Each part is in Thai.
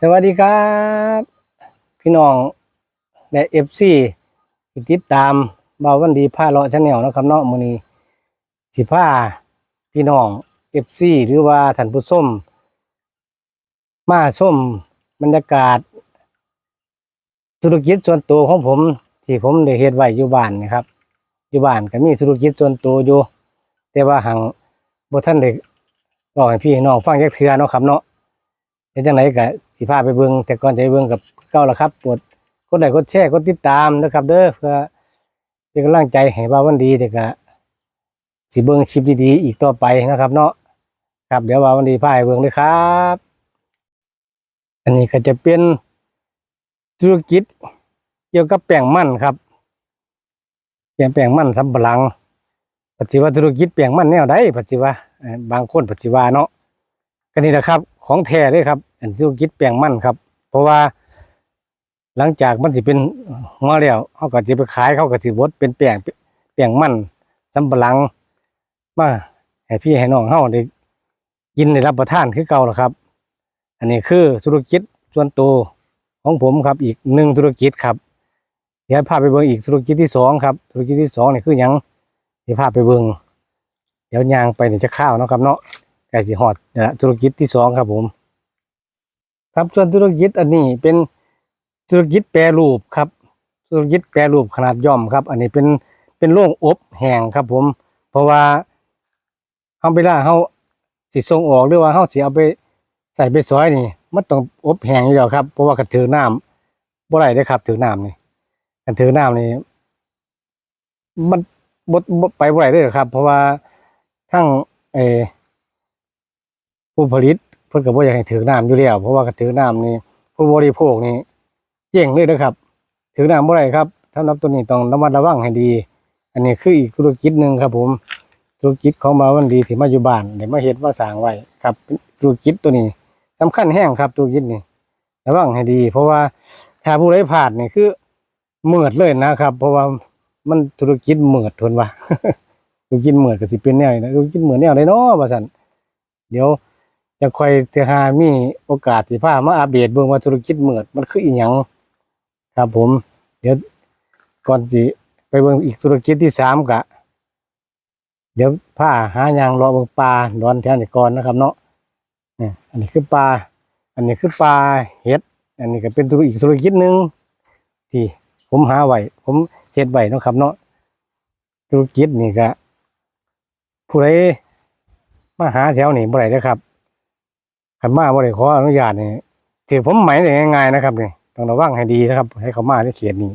สวัสดีครับ พี่น้องและเอฟซีติดตามเบาวันดีผ้าเลาะชาแนลนะครับเนาะมือนี้สิผ้าพี่น้องเอฟซีหรือว่าท่านผู้ชมมาส้มบรรยากาศ ธุรกิจส่วนตัวของผม ที่ผมได้เฮ็ดไว้อยู่บ้านนะครับ อยู่บ้านก็มีธุรกิจส่วนตัวอยู่ แต่ว่าหังบ่ทันได้บอกให้พี่น้องฟังจักเทื่อเนาะครับเนาะเป็นจังไหนก็ สิพาไปเบิ่งแต่ก่อนจะไปเบิ่งกับเก้าละครับกดกดไลค์กดแชร์กดติดตามนะครับ เด้อเพื่อเป็นกำลังใจให้บ่าววันดีเด็กก็สิเบิ่งคลิปดีๆอีกต่อไปนะครับ เนาะครับเดี๋ยวบ่าววันดีพาไปเบิ่งเลยครับ อันนี้ก็จะเป็นธุรกิจเกี่ยวกับแป้งมันครับแป้งแป้งมันสำปะหลังปัจจุบันธุรกิจแป้งมันแนวใดปัจจุบันบางคนปัจจุบันเนาะก็นี่แหละครับ ของแท้เลยครับ อันธุรกิจแปลงมันครับ เพราะว่าหลังจากมันสิเป็นหัวแล้วเขาก็จะไปขายเขาก็สิบดเป็นแปลงแปลงมันสำปะหลังมาให้พี่ให้น้องเฮาได้กินได้รับประทานคือเก่าแล้วครับ อันนี้คือธุรกิจส่วนตัวของผมครับ อีกหนึ่งธุรกิจครับเดี๋ยวพาไปเบิ่งอีกธุรกิจที่สองครับ ธุรกิจที่สองนี่คือยังเดี๋ยวพาไปเบิ่งเดี๋ยวยางไปเนี่ยจะข้าวเนาะครับเนาะไก่สีหอดนะธุรกิจที่สองครับผม ครับส่วนธุรกิจอันนี้เป็นธุรกิจแปรรูปครับ ธุรกิจแปรรูปขนาดย่อมครับ อันนี้เป็นเป็นโรงอบแห้งครับ ผม เพราะว่าเอาเวลาเขาสิส่งออกหรือว่าเขาสิเอาไปใส่ไปซอยนี่ มันต้องอบแห้งอยู่แล้วครับ เพราะว่ากระถือน้ำบ่ไรได้ครับ ถือน้ำนี่กระถือน้ำนี่มันบดไปบ่ไรได้อครับ เพราะว่าทั้งเอผู้ผลิต พิ่นก็บ่อยากให้ถือน้ำอยู่แล้วเพราะว่าถือน้ำนี่ผู้บริโภคนี่เจ๊งเลยนะครับ ถือน้ำบ่ได้ครับสำหรับตัวนี้ต้องระมัดระวังให้ดี อันนี้คืออีกธุรกิจหนึ่งครับ ผมธุรกิจของมาวันดีที่มาอยู่บ้านได้มาเฮ็ดมาสางไว้ครับ ธุรกิจตัวนี้สำคัญแห้งครับธุรกิจนี้ระวังให้ดี เพราะว่าถ้าผู้ใดพลาดนี่คือเมือดเลยนะครับ เพราะว่ามันธุรกิจเมือดทนว่าธุรกิจเมือดก็สิเป็นแนวนะธุรกิจเมือดแนวใดเนาะว่าซั่นเดี๋ยว จะคอยเทหามีโอกาสที่พามาอัปเดตเบิ่งว่าธุรกิจเหมือดมันคืออีหยังครับผม เดี๋ยวก่อนที่ไปเบิ่งอีกธุรกิจที่สามกะ เดี๋ยวพาหายางรอเบิ่งปลาดอนแทนก่อนนะครับ เนาะนี่อันนี้คือปลาอันนี้คือปลาเห็ด อันนี้ก็เป็นธุรอีกธุรกิจหนึ่งที่ผมหาไว้ผมเฮ็ดไว้นะครับ เนาะธุรกิจนี่ก็ผู้ใดมาหาแถวนี้บ่ได้เด้อครับ ขันมาบ่ได้ขออนุญาตนี่ที่ผมหมายได้ง่ายๆนะครับนี่ต้องระวังให้ดีนะครับ ให้เขามาในเขตนี้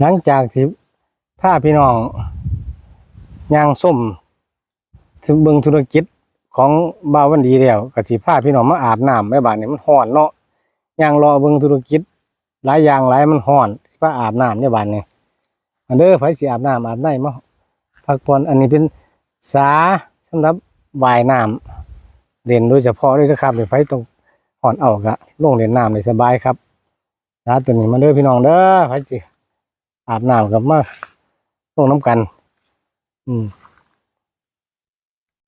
หลังจากที่ถ้าพี่น้องยางส้มถึงเบิงธุรกิจของบ่าววันดีแล้วก็สิพาพี่น้องมาอาบน้ำแม่บ้านนี่มันร้อนเนาะยางรอเบิงธุรกิจ หลายอย่างหลายมันร้อนสิพาอาบน้ำในบ้านนี่อันเด้อไผสิอาบน้ำอาบได้มาพักผ่อนอันนี้เป็น สาสำหรับวายน้ำเล่นโดยเฉพาะด้วยนะครับเดี๋ยวไฟตรงห่อนออกอะลงเล่นน้ำเลยสบายครับนะตัวนี้มาเด้อพี่น้องเด้อไฟจีอาบน้ำกับมาลงน้ำกัน อืม